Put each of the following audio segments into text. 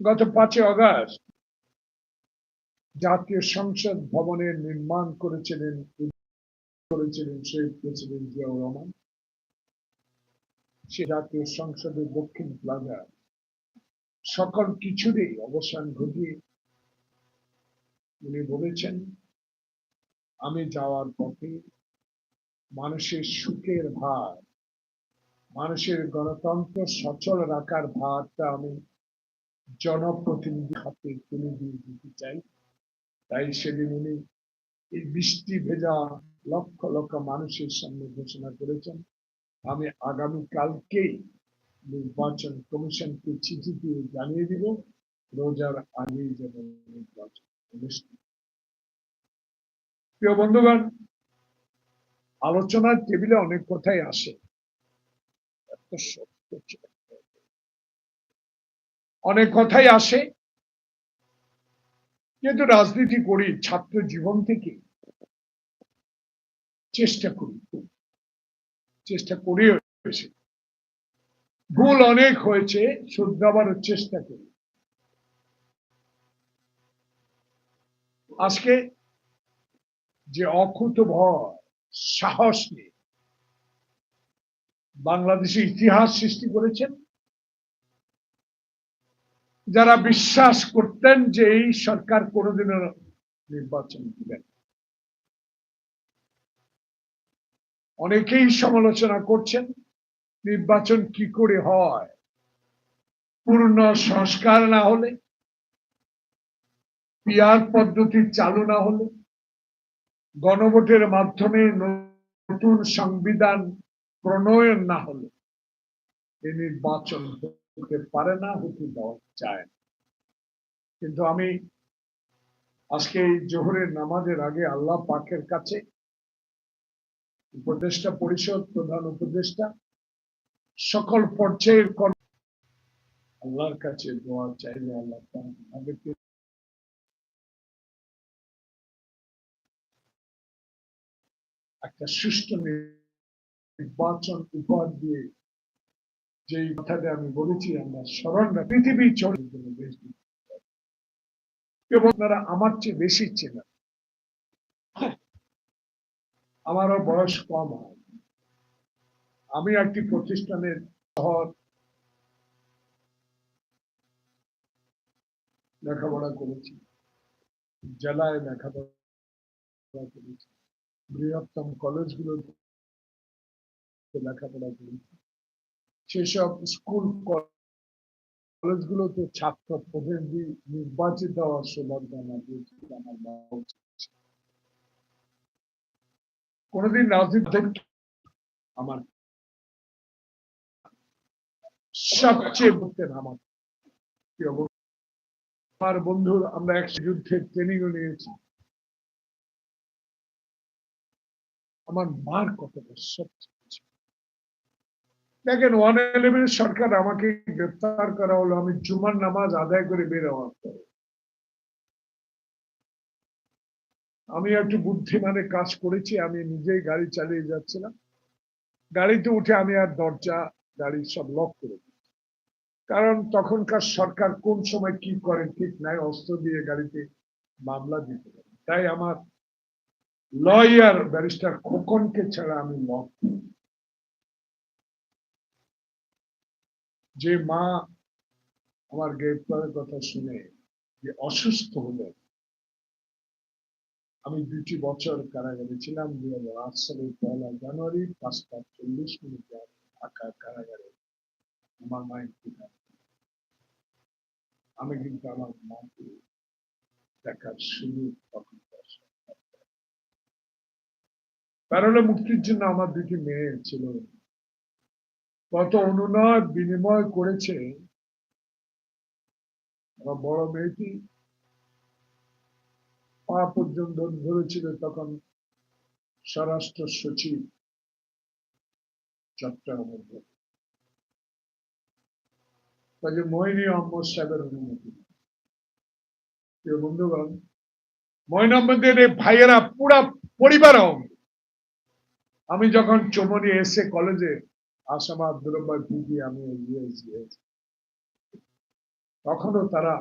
গত পাঁচই অগাস্ট জাতীয় সংসদ ভবনের নির্মাণ করেছিলেন করেছিলেন শহীদ প্রেসিডেন্ট জিয়াউর রহমান। সে জাতীয় সংসদের দক্ষিণ প্লাজা সকল কিছুরই অবসান ঘটিয়ে উনি বলেছেন, আমি যাওয়ার পথে মানুষের সুখের ভার, মানুষের গণতন্ত্র সচল রাখার ভারটা আমি জনপ্রতিনিধি হাতে তুলে দিয়ে দিতে চাই। তাই সেদিন উনি এই বৃষ্টি ভেজা লক্ষ লক্ষ মানুষের সামনে ঘোষণা করেছেন। আমি আগামী কালকেই নির্বাচন কমিশনকে চিঠি দিয়ে জানিয়ে দিব, রোজার আগেই যেন নির্বাচন অনুষ্ঠিত প্রিয় বন্ধুগণ, আলোচনার টেবিলে অনেক কথাই আসে। এত সত্য ছিল। অনেক কথাই আসে। কিন্তু রাজনীতি করি, ছাত্র জীবন থেকে চেষ্টা করি। চেষ্টা করি হয়েছে ভুল অনেক হয়েছে শুধরাবারও চেষ্টা করি। আজকে যে ভয় সাহস নিয়ে বাংলাদেশে ইতিহাস সৃষ্টি করেছেন যারা বিশ্বাস করতেন যে এই সরকার কোনোদিনও নির্বাচন দিবেন অনেকেই সমালোচনা করছেন, নির্বাচন কি করে হয়? পূর্ণ সংস্কার না হলে? পিয়ার পদ্ধতি চালু না হলে? গণভোটের মাধ্যমে নতুন সংবিধান প্রণয়ন না হলে? এই নির্বাচন হতে পারে না, হতে দেওয়া যায় না। কিন্তু আমি আজকে এই জোহরের নামাজের আগে আল্লাহ পাকের কাছে উপদেষ্টা পরিষদ, প্রধান উপদেষ্টা, সকল পর্যায়ের কর্ম আল্লাহর কাছে দোয়া চাইলে আল্লাহ আমাদেরকে একটা সুষ্ঠু নির্বাচন উপহার দিয়ে যে কথাটা আমি বলেছি আমরা স্মরণ রাখি, পৃথিবী জন্য দেশ এবং আপনারা আমার চেয়ে বেশি চেনা। আমারও বয়স কম হয়। আমি একটি প্রতিষ্ঠানের শহর লেখাপড়া করেছি জেলায় লেখাপড়া করেছি বৃহত্তম কলেজগুলো লেখাপড়া করেছি। সেসব স্কুল কলেজগুলোতে ছাত্র প্রতিনিধি নির্বাচিত হওয়ার সৌভাগ্য আমার হয়েছে, আমার ছিল। রাজনীতি আমার সবচেয়ে বলতেন আমার আমার বন্ধু আমরা এক যুদ্ধের ট্রেনিংও নিয়েছি আমার মার কথাটা সবচেয়ে। দেখেন ওয়ান সরকার আমাকে গ্রেপ্তার করা হলো, আমি জুমার নামাজ আদায় করে বের হওয়ার পরে। আমি একটু বুদ্ধিমানের কাজ করেছি, আমি নিজেই গাড়ি চালিয়ে যাচ্ছিলাম। গাড়িতে উঠে আমি আর দরজা, গাড়ি সব লক করে। কারণ তখনকার সরকার কোন সময় কি করে ঠিক নাই, অস্ত্র দিয়ে গাড়িতে মামলা দিতে পারে। তাই আমার লয়ার ব্যারিস্টার খোকনকে ছাড়া আমি লক যে মা আমার গ্রেপ্তারের কথা শুনে যে অসুস্থ হলেন। আমি দুটি বছর কারাগারে ছিলাম দুই হাজার আট সালের পয়লা জানুয়ারি, পাঁচটা চল্লিশ মিনিটে ঢাকা কারাগারে আমার মায়ের পিতা। আমি কিন্তু আমার মাকে দেখার সুযোগ তখন। প্যারোলে মুক্তির জন্য আমার দুটি মেয়ে ছিল। কত অনুনয় বিনিময় করেছে? আমার বড় মেয়েটি পা পর্যন্ত ধরেছিল তখন স্বরাষ্ট্র সচিব চট্টগ্রামের কাজে মোহিনী আহমদ সাহেবের অনুমতি। বন্ধুগণ মহিন আহমদের এই ভাইয়েরা পুরা পরিবার আমি যখন চমনি এসে কলেজে আসামা আব্দুল পিজি আমি ইউএস তখনও তারা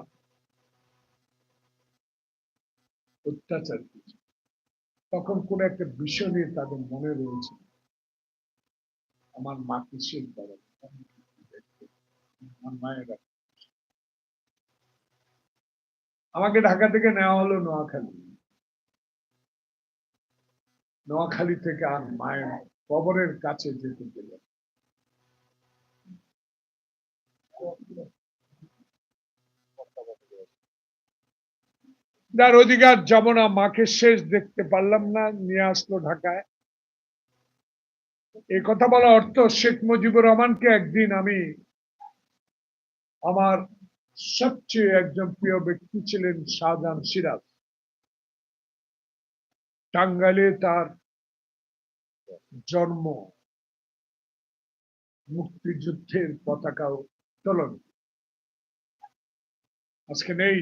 অত্যাচার করছে। তখন কোন একটা বিষয় নিয়ে তাদের মনে রয়েছে। আমার মাকে মায়েরা। আমাকে ঢাকা থেকে নেওয়া হলো নোয়াখালী। নোয়াখালী থেকে আর মায়ের কবরের কাছে যেতে দিল যার অধিকার যাব না মাকে শেষ দেখতে পারলাম না, নিয়ে আসলো ঢাকায়। এই কথা বলা অর্থ শেখ মুজিবুর রহমানকে একদিন আমি আমার সবচেয়ে একজন প্রিয় ব্যক্তি ছিলেন শাহজাহান সিরাজ। টাঙ্গাইলে তার জন্ম মুক্তিযুদ্ধের পতাকা উত্তোলন আজকে নেই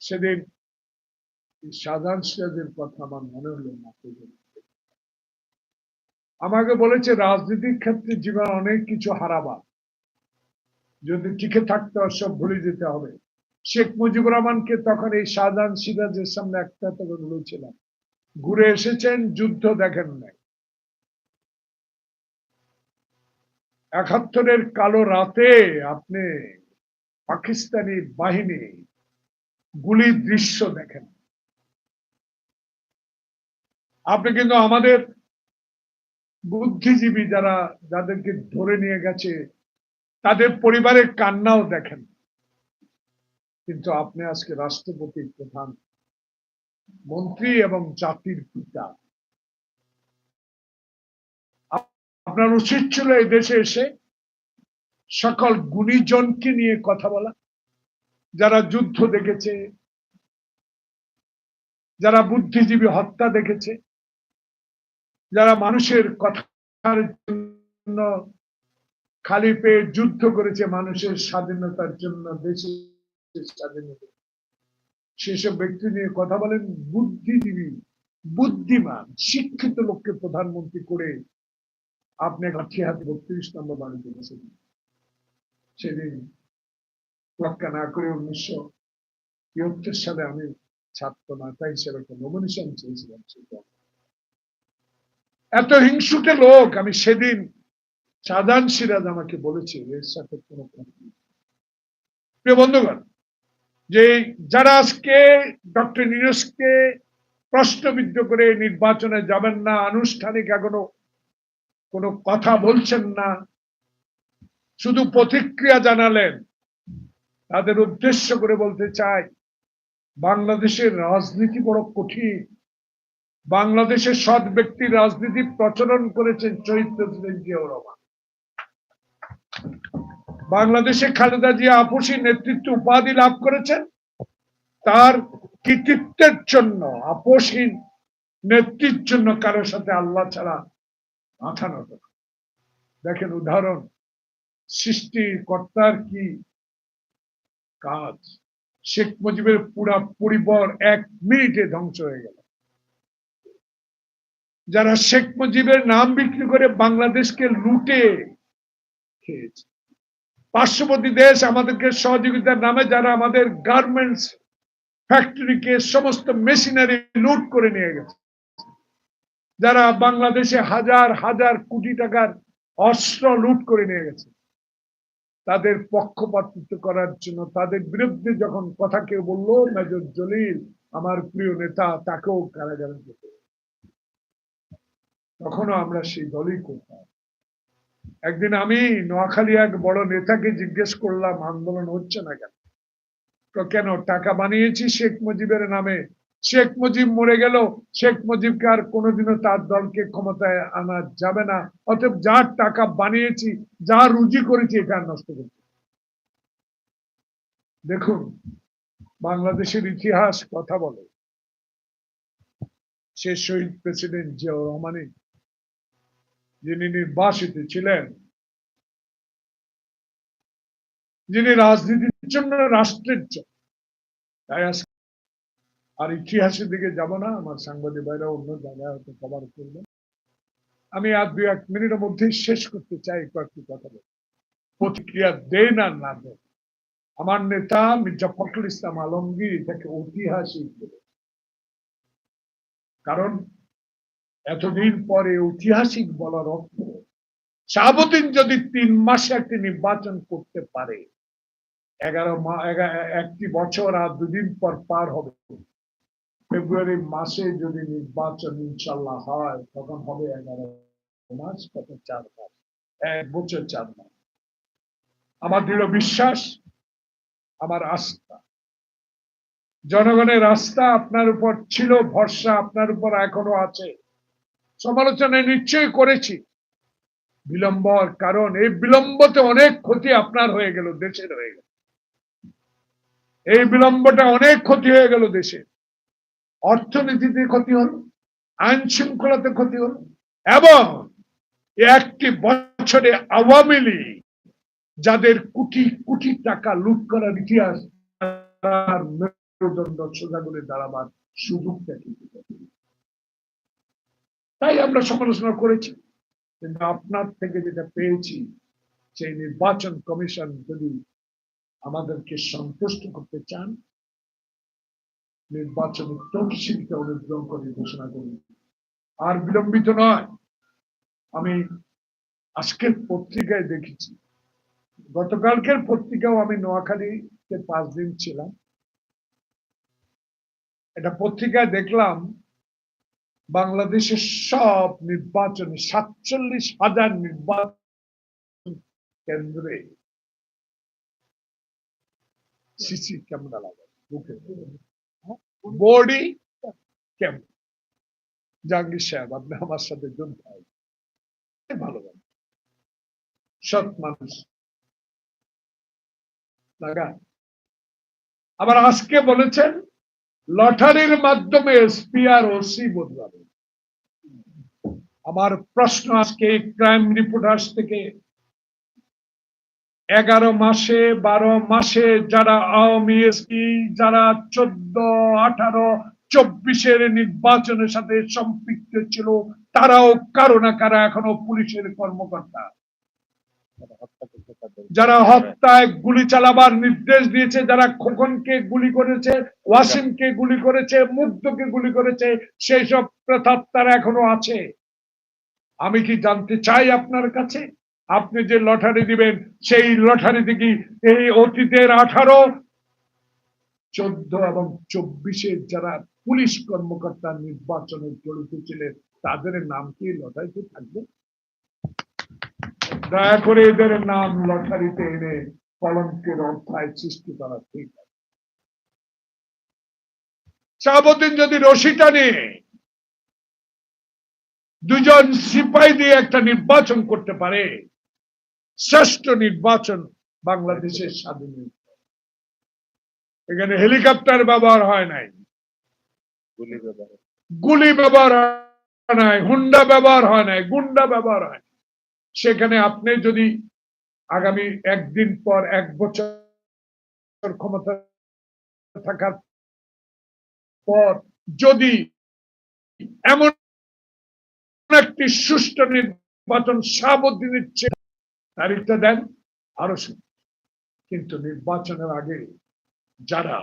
সেদিন শাহজাহান সিরাজের কথা আমার মনে হলো বলতে। আমাকে বলেছে, রাজনীতির ক্ষেত্রে জীবন অনেক কিছু হারাবা। যদি টিকে থাকতে হয়, সব ভুলে যেতে হবে। শেখ মুজিবুর রহমানকে তখন এই শাহজাহান সিরাজের সামনে একটা তো বলেছিলাম, ঘুরে এসেছেন, যুদ্ধ দেখেন নাই। একাত্তরের কালো রাতে আপনি পাকিস্তানি বাহিনী গুলি দৃশ্য দেখেন। আপনি কিন্তু আমাদের বুদ্ধিজীবী যারা, যাদেরকে ধরে নিয়ে গেছে, তাদের পরিবারের কান্নাও দেখেন। কিন্তু আপনি আজকে রাষ্ট্রপতির প্রধান, মন্ত্রী এবং জাতির পিতা। আপনার উচিত ছিল এই দেশে এসে সকল গুণীজনকে নিয়ে কথা বলা, যারা যুদ্ধ দেখেছে, যারা বুদ্ধিজীবী হত্যা দেখেছে, যারা মানুষের কথার জন্য খালি পেয়ে যুদ্ধ করেছে, মানুষের স্বাধীনতার জন্য, দেশের স্বাধীনতা। সেসব ব্যক্তি নিয়ে কথা বলেন বুদ্ধিজীবী, বুদ্ধিমান, শিক্ষিত লোককে প্রধানমন্ত্রী করে আপনি লাঠি হাতে বত্রিশ নম্বর বাড়িতে বসে সেদিন তোয়াক্কা না করে উনিশশো তিয়াত্তর সালে আমি ছাত্র নেতা হিসেবে একটা নমিনেশন চেয়েছিলাম। এত হিংসুটে লোক, আমি সেদিন সাদান সিরাজ আমাকে বলেছে, এর সাথে কোনো। প্রিয় বন্ধুগণ, যে যারা আজকে ডক্টর নিরসকে প্রশ্নবিদ্ধ করে নির্বাচনে যাবেন না, আনুষ্ঠানিক এখনও কোনো কথা বলছেন না। শুধু প্রতিক্রিয়া জানালেন। তাদের উদ্দেশ্য করে বলতে চাই, বাংলাদেশের রাজনীতি বড় কঠিন। বাংলাদেশের সৎ ব্যক্তির রাজনীতি প্রচলন করেছেন শহীদ জিয়াউর রহমান বাংলাদেশে খালেদা জিয়া আপসী নেতৃত্ব উপাধি লাভ করেছেন। তার কৃতিত্বের জন্য আপোষহীন নেতৃত্বের জন্য কারোর সাথে আল্লাহ ছাড়া মাথা নত দেখেন উদাহরণ, সৃষ্টিকর্তার কি কাজ? শেখ মুজিবের পুরা পরিবার এক মিনিটে ধ্বংস হয়ে গেল। যারা শেখ মুজিবের নাম বিক্রি করে বাংলাদেশকে লুটে খেয়েছে। পার্শ্ববর্তী দেশ আমাদেরকে সহযোগিতার নামে যারা আমাদের গার্মেন্টস ফ্যাক্টরিকে সমস্ত মেশিনারি লুট করে নিয়ে গেছে। যারা বাংলাদেশে হাজার হাজার কোটি টাকার অস্ত্র লুট করে নিয়ে গেছে, তাদের পক্ষপাতিত্ব করার জন্য, তাদের বিরুদ্ধে যখন কথা কেউ বলল, মেজর জলিল, আমার প্রিয় নেতা, তাকেও কারাগারে যেতে তখনও আমরা সেই দলই করতাম। একদিন আমি নোয়াখালী এক বড় নেতাকে জিজ্ঞেস করলাম, আন্দোলন হচ্ছে না কেন? তো কেন, টাকা বানিয়েছি শেখ মুজিবের নামে? শেখ মুজিব মরে গেল শেখ মুজিবকে আর কোনোদিনও তার দলকে ক্ষমতায় আনা যাবে না। অতএব যার টাকা বানিয়েছি যা রুজি করেছি, এটা নষ্ট করতে দেখুন, বাংলাদেশের ইতিহাস কথা বলে। সে শহীদ প্রেসিডেন্ট জিয়াউর রহমানের যিনি নির্বাসিত ছিলেন, যিনি রাজনীতির জন্য রাষ্ট্রের জন্য। তাই আজকে আর ইতিহাসের দিকে যাব না, আমার সাংবাদিক ভাইরা অন্য জায়গায় হয়তো কভার করবেন। আমি আর দু এক মিনিটের মধ্যেই শেষ করতে চাই কয়েকটি কথা বলে প্রতিক্রিয়া দেন আর না দেন। আমার নেতা মির্জা ফখরুল ইসলাম আলমগীর এটাকে ঐতিহাসিক বলে। কারণ এতদিন পরে ঐতিহাসিক বলার অর্থ শাহাবুদ্দিন যদি তিন মাসে একটি নির্বাচন করতে পারে, এগারো একটি বছর আর দুদিন পর পার হবে। ফেব্রুয়ারি মাসে যদি নির্বাচন ইনশাল্লাহ হয়, তখন হবে এগারো মাস কত চার মাস, এক বছর চার মাস। আমার দৃঢ় বিশ্বাস, আমার আস্থা। জনগণের আস্থা আপনার উপর ছিল, ভরসা আপনার উপর এখনও আছে। সমালোচনা নিশ্চয়ই করেছি। বিলম্বর কারণ, এই বিলম্বতে অনেক ক্ষতি আপনার হয়ে গেল, দেশের হয়ে গেল। এই বিলম্বটা অনেক ক্ষতি হয়ে গেল দেশে অর্থনীতিতে ক্ষতি হল আইন শৃঙ্খলাতে ক্ষতি হল এবং একটি বছরে আওয়ামী লীগ, যাদের কোটি কোটি টাকা লুট করার ইতিহাস মেরুদণ্ড সোজা করে দাঁড়াবার সুযোগটা কিন্তু তাই আমরা সমালোচনা করেছি, কিন্তু আপনার থেকে যেটা পেয়েছি, সেই নির্বাচন কমিশন যদি আমাদেরকে সন্তুষ্ট করতে চান নির্বাচনের তফসিলকে অনুগ্রহ করে ঘোষণা করুন আর বিলম্বিত নয়, আমি আজকের পত্রিকায় দেখেছি। গতকালকের পত্রিকাও আমি নোয়াখালীতে পাঁচ দিন ছিলাম। এটা পত্রিকায় দেখলাম, বাংলাদেশের সব নির্বাচনে সাতচল্লিশ হাজার নির্বাচন কেন্দ্রে সিসি ক্যামেরা বুকে। বডি ক্যামেরা জাহাঙ্গীর সাহেব, আপনি আমার সাথে দেন। ভালো সৎ মানুষ। আবার আজকে বলেছেন, লটারির মাধ্যমে এসপি আর ওসি বদলাবে। আমার প্রশ্ন আজকে ক্রাইম রিপোর্টার্স থেকে এগারো মাসে, বারো মাসে যারা আওয়ামী এসপি, যারা চোদ্দ, আঠারো, চব্বিশের নির্বাচনের সাথে সম্পৃক্ত ছিল, তারাও কারও না কারা এখনও পুলিশের কর্মকর্তা। যারা হত্যায় গুলি চালাবার নির্দেশ দিয়েছে, যারা খোকনকে গুলি করেছে, ওয়াসিমকে গুলি করেছে মুগ্ধকে গুলি করেছে, সেই সব প্রেতাত্মারা এখনও আছে। আমি কি জানতে চাই আপনার কাছে? আপনি যে লটারি দিবেন, সেই লটারিতে কি এই অতীতের আঠারো, চোদ্দ এবং চব্বিশে যারা পুলিশ কর্মকর্তা নির্বাচনে জড়িত ছিলেন, তাদের নাম কি লটারিতে থাকবে? দয়া করে এদের নাম লটারিতে এনে কলঙ্কের অধ্যায় সৃষ্টি করা ঠিক শাহাবুদ্দিন যদি রশি টানে দুজন সিপাই দিয়ে একটা নির্বাচন করতে পারে শ্রেষ্ঠ নির্বাচন বাংলাদেশের স্বাধীন এখানে হেলিকপ্টার ব্যবহার হয় নাই। গুলি ব্যবহার হয়। নাই হুন্ডা ব্যবহার হয় নাই গুন্ডা ব্যবহার হয় সেখানে আপনি যদি আগামী একদিন পর এক বছর ক্ষমতা থাকার পর যদি এমন একটি সুষ্ঠু নির্বাচন সাবধানের তারিখটা দেন আরও। কিন্তু নির্বাচনের আগে যারা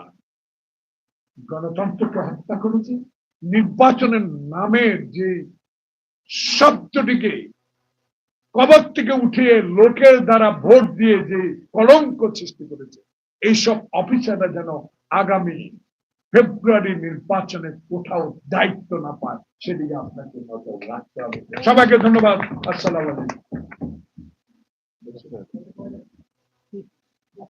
গণতন্ত্রকে হত্যা করেছে, নির্বাচনের নামের যে শব্দটিকে কবর থেকে উঠিয়ে লোকের দ্বারা ভোট দিয়ে যে কলঙ্ক সৃষ্টি করেছে, এইসব অফিসাররা যেন আগামী ফেব্রুয়ারি নির্বাচনে কোথাও দায়িত্ব না পায়, সেদিকে আপনাকে নজর রাখতে হবে। সবাইকে ধন্যবাদ। আসসালাম আলাইকুম। 本当に。